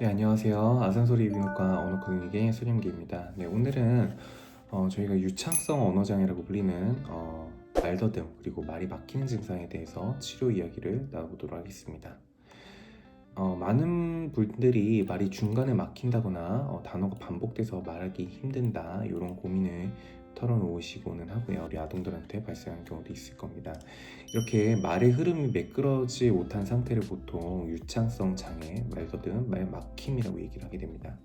네, 안녕하세요. 아산소리 비교과 언어 클리닉의 손영기입니다. 네, 오늘은 어, 저희가 유창성 언어장애라고 불리는 어, 말더듬 그리고 말이 막히는 증상에 대해서 치료 이야기를 나눠보도록 하겠습니다. 어, 많은 분들이 말이 중간에 막힌다거나 어, 단어가 반복돼서 말하기 힘든다 이런 고민을 털어놓으시고는 하고요. 우리 아동들한테 발생하는 경우도 있을 겁니다. 이렇게 말의 흐름이 매끄러지 못한 상태를 보통 유창성 장애, 말 더듬, 말 막힘이라고 얘기를 하게 됩니다.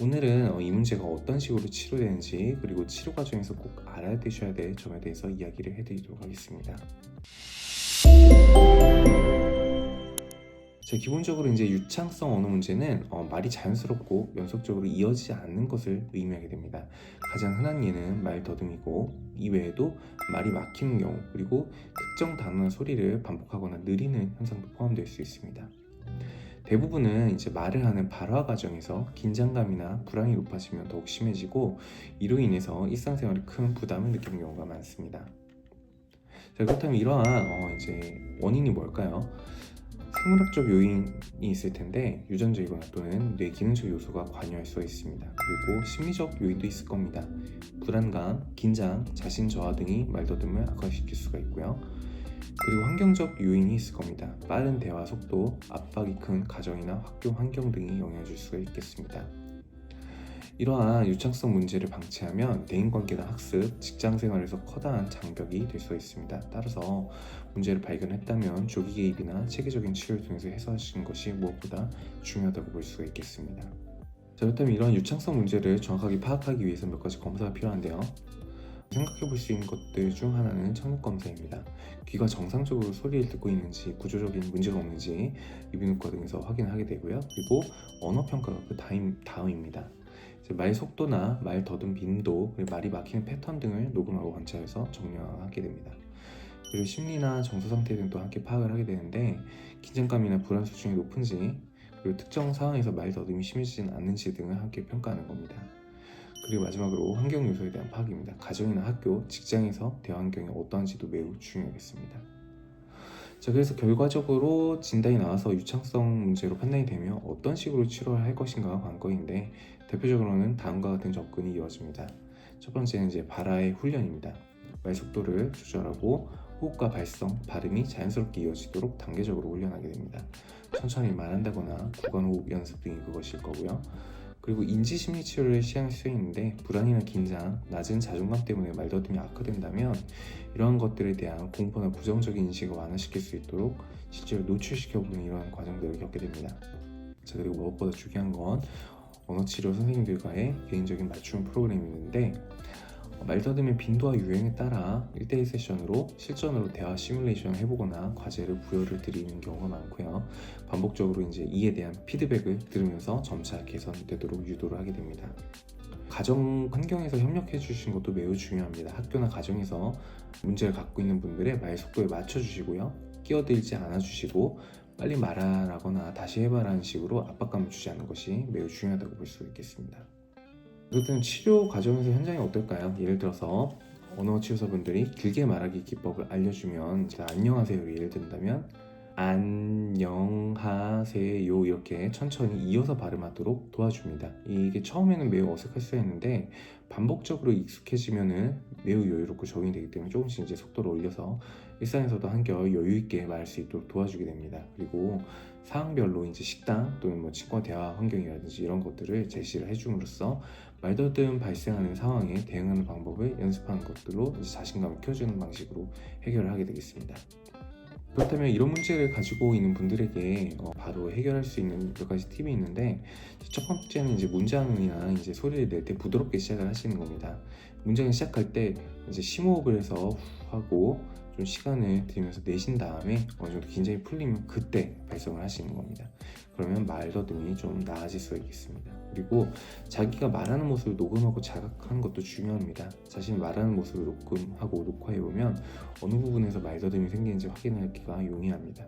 오늘은 어, 이 문제가 어떤 식으로 치료되는지 그리고 치료 과정에서 꼭 알아야 되셔야 될 점에 대해서 이야기를 해드리도록 하겠습니다. 자, 기본적으로 이제 유창성 언어 문제는 어, 말이 자연스럽고 연속적으로 이어지지 않는 것을 의미하게 됩니다. 가장 흔한 예는 말 더듬이고 이외에도 말이 막히는 경우 그리고 특정 단어나 소리를 반복하거나 느리는 현상도 포함될 수 있습니다. 대부분은 이제 말을 하는 발화 과정에서 긴장감이나 불안이 높아지면 더욱 심해지고 이로 인해서 일상생활에 큰 부담을 느끼는 경우가 많습니다. 자, 그렇다면 이러한 어, 이제 원인이 뭘까요? 생물학적 요인이 있을 텐데 유전적이거나 또는 뇌 기능적 요소가 관여할 수가 있습니다. 그리고 심리적 요인도 있을 겁니다. 불안감, 긴장, 자신 저하 등이 말더듬을 악화시킬 수가 있고요. 그리고 환경적 요인이 있을 겁니다. 빠른 대화 속도, 압박이 큰 가정이나 학교 환경 등이 영향을 줄 수가 있겠습니다. 이러한 유창성 문제를 방치하면 대인관계나 학습, 직장 생활에서 커다란 장벽이 될 수가 있습니다. 따라서 문제를 발견했다면 조기 개입이나 체계적인 치료를 통해서 해소하시는 것이 무엇보다 중요하다고 볼 수가 있겠습니다. 자, 그렇다면 이러한 유창성 문제를 정확하게 파악하기 위해서 몇 가지 검사가 필요한데요. 생각해 볼 수 있는 것들 중 하나는 청력 검사입니다. 귀가 정상적으로 소리를 듣고 있는지 구조적인 문제가 없는지 이비인후과 등에서 확인하게 되고요. 그리고 언어 평가가 그 다음, 다음입니다. 말 속도나 말 더듬 빈도, 말이 막히는 패턴 등을 녹음하고 관찰해서 정리하게 됩니다. 그리고 심리나 정서 상태 등도 함께 파악을 하게 되는데 긴장감이나 불안 수준이 높은지 그리고 특정 상황에서 말 더듬이 심해지진 않는지 등을 함께 평가하는 겁니다. 그리고 마지막으로 환경 요소에 대한 파악입니다. 가정이나 학교, 직장에서 대화 환경이 어떠한지도 매우 중요하겠습니다. 자, 그래서 결과적으로 진단이 나와서 유창성 문제로 판단이 되면 어떤 식으로 치료를 할 것인가가 관건인데 대표적으로는 다음과 같은 접근이 이루어집니다. 첫 번째는 이제 발화의 훈련입니다. 말 속도를 조절하고 호흡과 발성, 발음이 자연스럽게 이어지도록 단계적으로 훈련하게 됩니다. 천천히 말한다거나 구간 호흡 연습 등이 그것일 거고요. 그리고 인지 심리 치료를 시행할 수 있는데 불안이나 긴장, 낮은 자존감 때문에 말더듬이 악화된다면 이러한 것들에 대한 공포나 부정적인 인식을 완화시킬 수 있도록 실제로 노출시켜보는 이러한 과정들을 겪게 됩니다. 자 그리고 무엇보다 중요한 건 언어치료 선생님들과의 개인적인 맞춤 프로그램이 있는데 어, 말더듬의 빈도와 유형에 따라 1대1 세션으로 실전으로 대화 시뮬레이션을 해보거나 과제를 부여를 드리는 경우가 많고요. 반복적으로 이제 이에 대한 피드백을 들으면서 점차 개선되도록 유도를 하게 됩니다. 가정 환경에서 협력해 주신 것도 매우 중요합니다. 학교나 가정에서 문제를 갖고 있는 분들의 말 속도에 맞춰 주시고요. 끼어들지 않아 주시고 빨리 말하라거나 다시 해봐라는 식으로 압박감을 주지 않는 것이 매우 중요하다고 볼 수 있겠습니다. 어쨌든 치료 과정에서 현장이 어떨까요? 예를 들어서 언어 치료사분들이 길게 말하기 기법을 알려주면 안녕하세요 예를 든다면 안녕하세요 이렇게 천천히 이어서 발음하도록 도와줍니다. 이게 처음에는 매우 어색할 수 있는데 반복적으로 익숙해지면은 매우 여유롭고 적응이 되기 때문에 조금씩 이제 속도를 올려서 일상에서도 한결 여유 있게 말할 수 있도록 도와주게 됩니다. 그리고 상황별로 이제 식당 또는 뭐 친구와 대화 환경이라든지 이런 것들을 제시를 해줌으로써 말더듬 발생하는 상황에 대응하는 방법을 연습하는 것들로 자신감을 키워주는 방식으로 해결을 하게 되겠습니다. 그렇다면 이런 문제를 가지고 있는 분들에게 어, 바로 해결할 수 있는 몇 가지 팁이 있는데 첫 번째는 이제 문장이나 이제 소리를 낼 때 부드럽게 시작을 하시는 겁니다. 문장을 시작할 때 이제 심호흡을 해서 후 하고 좀 시간을 들이면서 내신 다음에 어느 정도 긴장이 풀리면 그때 발성을 하시는 겁니다. 그러면 말더듬이 좀 나아질 수가 있겠습니다. 그리고 자기가 말하는 모습을 녹음하고 자각하는 것도 중요합니다. 자신이 말하는 모습을 녹음하고 녹화해 보면 어느 부분에서 말더듬이 생기는지 확인하기가 용이합니다.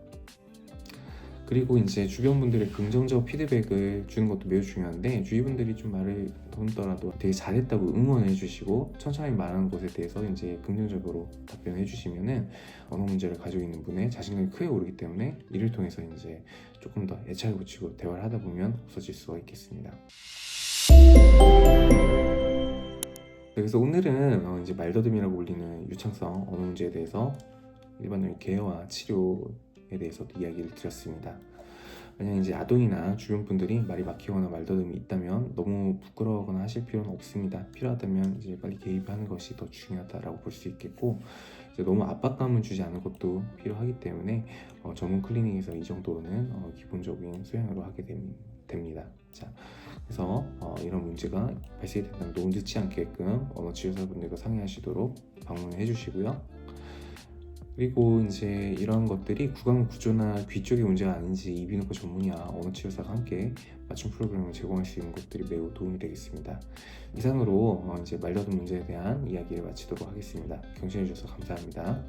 그리고 이제 주변 분들의 긍정적 피드백을 주는 것도 매우 중요한데 주위 분들이 좀 말을 더더라도 되게 잘했다고 응원해 주시고 천천히 말하는 것에 대해서 이제 긍정적으로 답변해 주시면은 언어 문제를 가지고 있는 분의 자신감이 크게 오르기 때문에 이를 통해서 이제 조금 더 애착을 붙이고 대화를 하다 보면 없어질 수가 있겠습니다. 그래서 오늘은 어, 이제 말더듬이라고 불리는 유창성 언어 문제에 대해서 일반적인 개요와 치료 에 대해서도 이야기를 드렸습니다. 만약 이제 아동이나 주변 분들이 말이 막히거나 말더듬이 있다면 너무 부끄러워하거나 하실 필요는 없습니다. 필요하다면 이제 빨리 개입하는 것이 더 중요하다라고 볼 수 있겠고 이제 너무 압박감을 주지 않는 것도 필요하기 때문에 어, 전문 클리닉에서 이 정도는 어, 기본적인 소양으로 하게 됨- 됩니다. 자, 그래서 어, 이런 문제가 발생이 된다면 너무 늦지 않게끔 언어 치료사분들과 상의하시도록 방문해 주시고요. 그리고 이제 이런 것들이 구강 구조나 귀 쪽의 문제가 아닌지 이비인후과 전문의와 언어 치료사가 함께 맞춤 프로그램을 제공할 수 있는 것들이 매우 도움이 되겠습니다. 이상으로 어, 이제 말려둔 문제에 대한 이야기를 마치도록 하겠습니다. 경청해 주셔서 감사합니다.